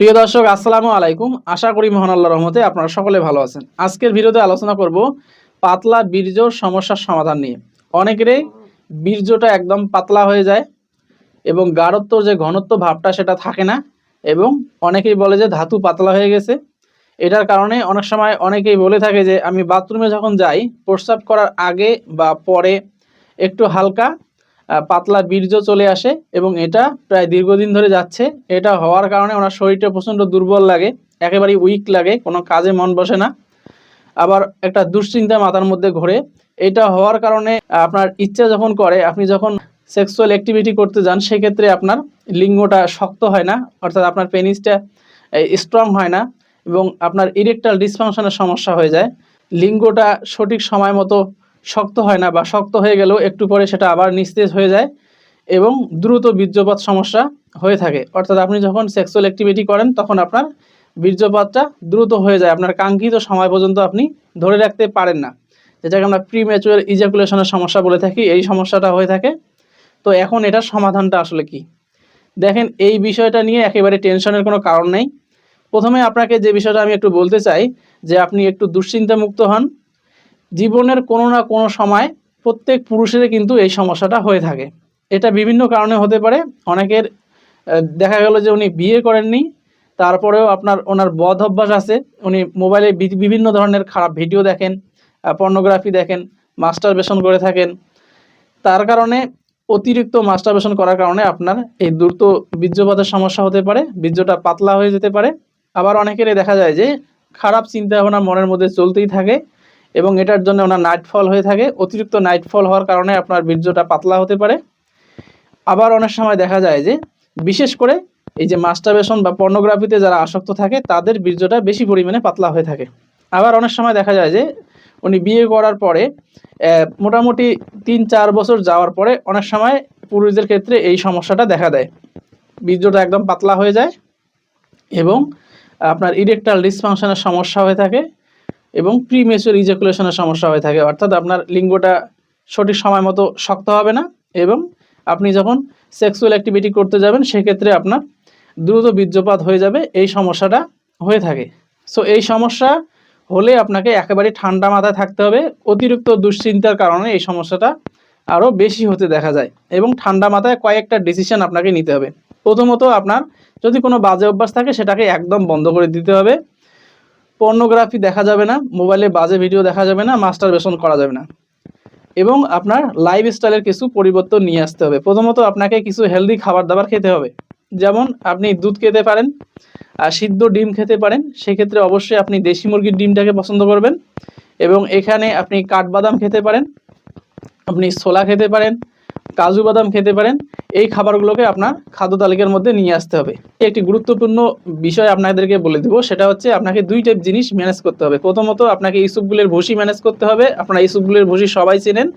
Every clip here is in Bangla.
প্রিয় দর্শক, আসসালামু আলাইকুম। আশা করি মহান আল্লাহ রহমতে আপনারা সকলে ভালো আছেন। আজকের ভিডিওতে আলোচনা করব পাতলা বীর্যর সমস্যার সমাধান নিয়ে। অনেকেরই বীর্যটা একদম পাতলা হয়ে যায় এবং গাঢ়ত্ব যে ঘনত্ব ভাবটা সেটা থাকে না এবং অনেকেই বলে যে ধাতু পাতলা হয়ে গেছে। এটার কারণে অনেক সময় অনেকেই বলে থাকে যে আমি বাথরুমে যখন যাই, প্রস্রাব করার আগে বা পরে একটু হালকা পাতলা বীর্য চলে আসে এবং এটা প্রায় দীর্ঘদিন ধরে যাচ্ছে। এটা হওয়ার কারণে ওনার শরীরটা প্রচণ্ড দুর্বল লাগে, একেবারেই উইক লাগে, কোনো কাজে মন বসে না। আবার একটা দুশ্চিন্তা মাথার মধ্যে ঘোরে। এটা হওয়ার কারণে আপনার ইচ্ছা যখন করে, আপনি যখন সেক্সুয়াল অ্যাক্টিভিটি করতে যান, সেক্ষেত্রে আপনার লিঙ্গটা শক্ত হয় না, অর্থাৎ আপনার পেনিসটা স্ট্রং হয় না এবং আপনার ইরেকটাল ডিসফাংশনের সমস্যা হয়ে যায়। লিঙ্গটা সঠিক সময় মতো শক্ত হয় না বা শক্ত হয়ে গেলেও একটু পরে সেটা আবার নিস্তেজ হয়ে যায় এবং দ্রুত বীর্যপাত সমস্যা হয়ে থাকে। অর্থাৎ আপনি যখন সেক্সুয়াল অ্যাক্টিভিটি করেন, তখন আপনার বীর্যপাতটা দ্রুত হয়ে যায়। আপনার কাঙ্ক্ষিত সময় পর্যন্ত আপনি ধরে রাখতে পারেন না। যেটাকে আমরা প্রি ম্যাচুয়ার ইজাকুলেশনের সমস্যা বলে থাকি, এই সমস্যাটা হয়ে থাকে। তো এখন এটার সমাধানটা আসলে কি? দেখেন, এই বিষয়টা নিয়ে একেবারে টেনশনের কোনো কারণ নেই। প্রথমে আপনাকে যে বিষয়টা আমি একটু বলতে চাই, যে আপনি একটু দুশ্চিন্তামুক্ত হন। জীবনের কোনো না কোনো সময় প্রত্যেক পুরুষের কিন্তু এই সমস্যাটা হয়ে থাকে। এটা বিভিন্ন কারণে হতে পারে। অনেকের দেখা গেল যে উনি বিয়ে করেননি, তারপরেও আপনার ওনার বদ অভ্যাস আছে। উনি মোবাইলে বিভিন্ন ধরনের খারাপ ভিডিও দেখেন পর্নোগ্রাফি দেখেন মাস্টারবেশন করে থাকেন। তার কারণে অতিরিক্ত মাস্টারবেশন করার কারণে আপনার এই দ্রুত বীর্যপাতের সমস্যা হতে পারে, বীর্যটা পাতলা হয়ে যেতে পারে। আবার অনেকেরই দেখা যায় যে খারাপ চিন্তা ভাবনা মনের মধ্যে চলতেই থাকে। এবং এটার জন্য ওনার নাইট ফল হয়ে থাকে। অতিরিক্ত নাইট ফল হওয়ার কারণে আপনার বীর্যটা পাতলা হতে পারে। আবার অনেক সময় দেখা যায় যে, বিশেষ করে এই যে মাস্টারবেশন বা পর্নোগ্রাফিতে যারা আসক্ত থাকে, তাদের বীর্যটা বেশি পরিমাণে পাতলা হয়ে থাকে। আবার অনেক সময় দেখা যায় যে, উনি বিয়ে করার পরে মোটামুটি তিন চার বছর যাওয়ার পরে অনেক সময় পুরুষদের ক্ষেত্রে এই সমস্যাটা দেখা দেয়। বীর্যটা একদম পাতলা হয়ে যায় এবং আপনার ইরেকটাল ডিসফাংশনের সমস্যা হয়ে থাকে। এবং প্রিমেচুর ইজাকুলেশনের সমস্যা হয়ে থাকে। অর্থাৎ আপনার লিঙ্গটা সঠিক সময় মতো শক্ত হবে না এবং আপনি যখন সেক্সুয়াল অ্যাক্টিভিটি করতে যাবেন, সেক্ষেত্রে আপনার দ্রুত বীর্যপাত হয়ে যাবে, এই সমস্যাটা হয়ে থাকে। সো এই সমস্যা হলে আপনাকে একেবারে ঠান্ডা মাথায় থাকতে হবে। অতিরিক্ত দুশ্চিন্তার কারণে এই সমস্যাটা আরও বেশি হতে দেখা যায় এবং ঠান্ডা মাথায় কয়েকটা ডিসিশন আপনাকে নিতে হবে। প্রথমত আপনার যদি কোনো বাজে অভ্যাস থাকে, সেটাকে একদম বন্ধ করে দিতে হবে। পর্নোগ্রাফি দেখা যাবে না মোবাইলে বাজে ভিডিও দেখা যাবে না মাস্টার বেসন করা যাবে না। এবং আপনার লাইফ স্টাইলের কিছু পরিবর্তন নিয়ে আসতে হবে। প্রথমত আপনাকে কিছু হেলদি খাবার দাবার খেতে হবে। যেমন আপনি দুধ খেতে পারেন, আর সিদ্ধ ডিম খেতে পারেন, সেক্ষেত্রে অবশ্যই আপনি দেশি মুরগির ডিমটাকে পছন্দ করবেন। এবং এখানে আপনি কাঠবাদাম খেতে পারেন, আপনি ছোলা খেতে পারেন কাজু বাদাম খেতে পারেন, এই খাবারগুলোকে আপনার খাদ্য তালিকার মধ্যে নিয়ে আসতে হবে। একটি গুরুত্বপূর্ণ বিষয় আপনাদেরকে বলে দেবো, সেটা হচ্ছে আপনাকে দুই টাইপ জিনিস ম্যানেজ করতে হবে। প্রথমত, আপনাকে ইসুপগুলের ভুসি ম্যানেজ করতে হবে। আপনারা ইসুপগুলের ভুসি সবাই চেনেন,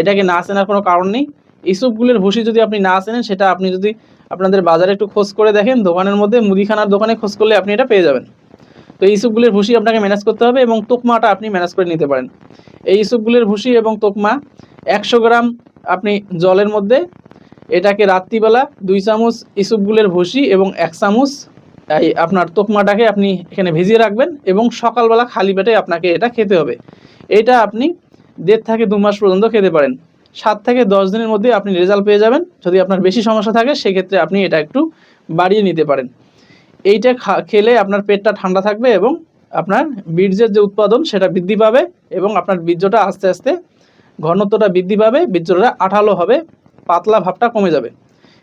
এটাকে না চেনার কোনো কারণ নেই। ইসুপগুলের ভুসি যদি আপনি না চেনেন, সেটা আপনি যদি আপনাদের বাজারে একটু খোঁজ করে দেখেন, দোকানের মধ্যে মুদিখানার দোকানে খোঁজ করলে আপনি এটা পেয়ে যাবেন। তো এই ইসুপগুলের ভুসি আপনাকে ম্যানেজ করতে হবে এবং তোকমাটা আপনি ম্যানেজ করে নিতে পারেন। এই ইসুপগুলের ভুসি এবং তোকমা একশো গ্রাম আপনি জলের মধ্যে এটাকে রাত্রিবেলা দুই চামচ ইসুপগুলের ভুসি এবং এক চামচ, এই আপনার তোকমাটাকে আপনি এখানে ভিজিয়ে রাখবেন এবং সকালবেলা খালি পেটে আপনাকে এটা খেতে হবে। এটা আপনি দেড় থেকে দু মাস পর্যন্ত খেতে পারেন। সাত থেকে দশ দিনের মধ্যে আপনি রেজাল্ট পেয়ে যাবেন। যদি আপনার বেশি সমস্যা থাকে, সেক্ষেত্রে আপনি এটা একটু বাড়িয়ে নিতে পারেন। এইটা খেলে আপনার পেটটা ঠান্ডা থাকবে এবং আপনার বীর্যের যে উৎপাদন, সেটা বৃদ্ধি পাবে এবং আপনার বীর্যটা আস্তে আস্তে ঘনত্বটা বৃদ্ধি পাবে বীর্যটা আঠালো হবে, পাতলা ভাবটা কমে যাবে।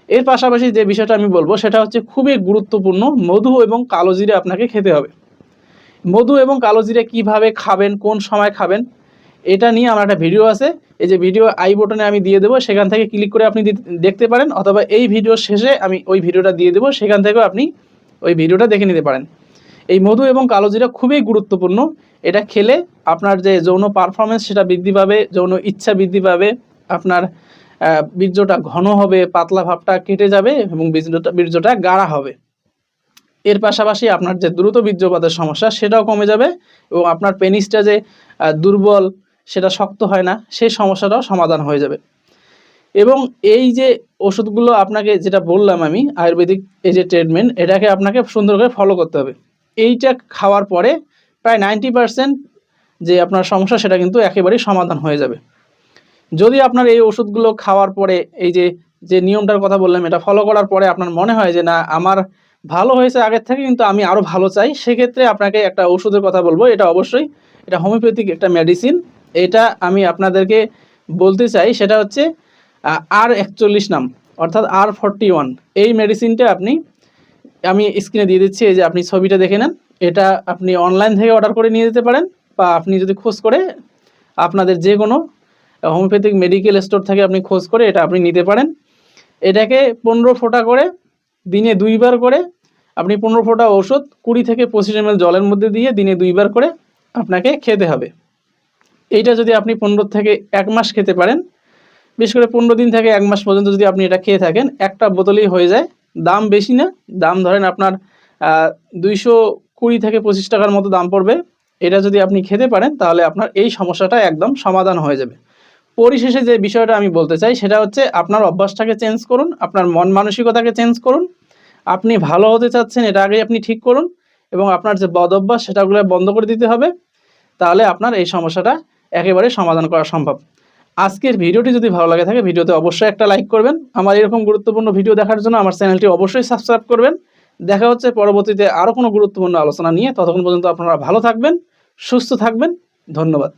এর পাশাপাশি যে বিষয়টা আমি বলব, সেটা হচ্ছে খুবই গুরুত্বপূর্ণ, মধু এবং কালো জিরে আপনাকে খেতে হবে। মধু এবং কালো জিরে কীভাবে খাবেন, কোন সময় খাবেন, এটা নিয়ে আমার একটা ভিডিও আছে। এই যে ভিডিও আই বটনে আমি দিয়ে দেবো, সেখান থেকে ক্লিক করে আপনি দেখতে পারেন, অথবা এই ভিডিও শেষে আমি ওই ভিডিওটা দিয়ে দেবো, সেখান থেকেও আপনি ওই ভিডিওটা দেখে নিতে পারেন। এই মধু এবং কালো জিরা খুবই গুরুত্বপূর্ণ। এটা খেলে আপনার যে যৌন পারফরমেন্স সেটা বৃদ্ধি পাবে, যৌন ইচ্ছা বৃদ্ধি পাবে, আপনার বীর্যটা ঘন হবে, পাতলা ভাবটা কেটে যাবে এবং বীর্যটা বীর্যটা গাঢ়া হবে। এর পাশাপাশি আপনার যে দ্রুত বীর্যপাতের সমস্যা সেটাও কমে যাবে এবং আপনার পেনিসটা যে দুর্বল সেটা শক্ত হয় না, সেই সমস্যাটাও সমাধান হয়ে যাবে। এবং এই যে ওষুধগুলো আপনাকে যেটা বললাম আমি, আয়ুর্বেদিক এই যে ট্রিটমেন্ট এটাকে আপনাকে সুন্দর করে ফলো করতে হবে। এইটা খাওয়ার পরে প্রায় নাইনটি পার্সেন্ট যে আপনার সমস্যা, সেটা কিন্তু একেবারেই সমাধান হয়ে যাবে। যদি আপনার এই ওষুধগুলো খাওয়ার পরে, এই যে যে নিয়মটার কথা বললাম, এটা ফলো করার পরে আপনার মনে হয় যে, না, আমার ভালো হয়েছে আগের থেকে, কিন্তু আমি আরও ভালো চাই, সেক্ষেত্রে আপনাকে একটা ওষুধের কথা বলব। এটা অবশ্যই, এটা হোমিওপ্যাথিক একটা মেডিসিন এটা আমি আপনাদেরকে বলতে চাই, সেটা হচ্ছে আর একচল্লিশ নাম, অর্থাৎ আর ফর্টি ওয়ান এই মেডিসিনটা আপনি আমি স্ক্রিনে দিয়ে দিচ্ছি, এই যে আপনি ছবিটা দেখে নেন। এটা আপনি অনলাইন থেকে অর্ডার করে নিয়ে যেতে পারেন বা আপনি যদি খোঁজ করে আপনাদের যে কোনো হোমিওপ্যাথিক মেডিকেল স্টোর থেকে আপনি খোঁজ করে এটা আপনি নিতে পারেন। এটাকে পনেরো ফোঁটা করে, দিনে দুইবার করে, আপনি পনেরো ফোঁটা ওষুধ কুড়ি থেকে পঁচিশ এম জলের মধ্যে দিয়ে দিনে দুইবার করে আপনাকে খেতে হবে। এইটা যদি আপনি পনেরো থেকে এক মাস খেতে পারেন, বিশেষ করে পনেরো দিন থেকে এক মাস পর্যন্ত যদি আপনি এটা খেয়ে থাকেন, একটা বোতলেই হয়ে যায়। দাম বেশি না। দাম ধরেন আপনার দুইশো কুড়ি থেকে পঁচিশ টাকার মতো দাম পড়বে। এটা যদি আপনি খেতে পারেন, তাহলে আপনার এই সমস্যাটা একদম সমাধান হয়ে যাবে। পরিশেষে যে বিষয়টা আমি বলতে চাই, সেটা হচ্ছে আপনার অভ্যাসটাকে চেঞ্জ করুন, আপনার মন মানসিকতাকে চেঞ্জ করুন। আপনি ভালো হতে চাচ্ছেন, এটা আগে আপনি ঠিক করুন এবং আপনার যে বদ অভ্যাস, সেটাগুলো বন্ধ করে দিতে হবে। তাহলে আপনার এই সমস্যাটা একেবারে সমাধান করা সম্ভব। আজকের ভিডিওটি যদি ভালো লাগে থাকে, ভিডিওতে অবশ্যই একটা লাইক করবেন। আমার এরকম গুরুত্বপূর্ণ ভিডিও দেখার জন্য আমার চ্যানেলটি অবশ্যই সাবস্ক্রাইব করবেন। দেখা হচ্ছে পরবর্তীতে আরও কোনো গুরুত্বপূর্ণ আলোচনা নিয়ে। ততক্ষণ পর্যন্ত আপনারা ভালো থাকবেন, সুস্থ থাকবেন। ধন্যবাদ।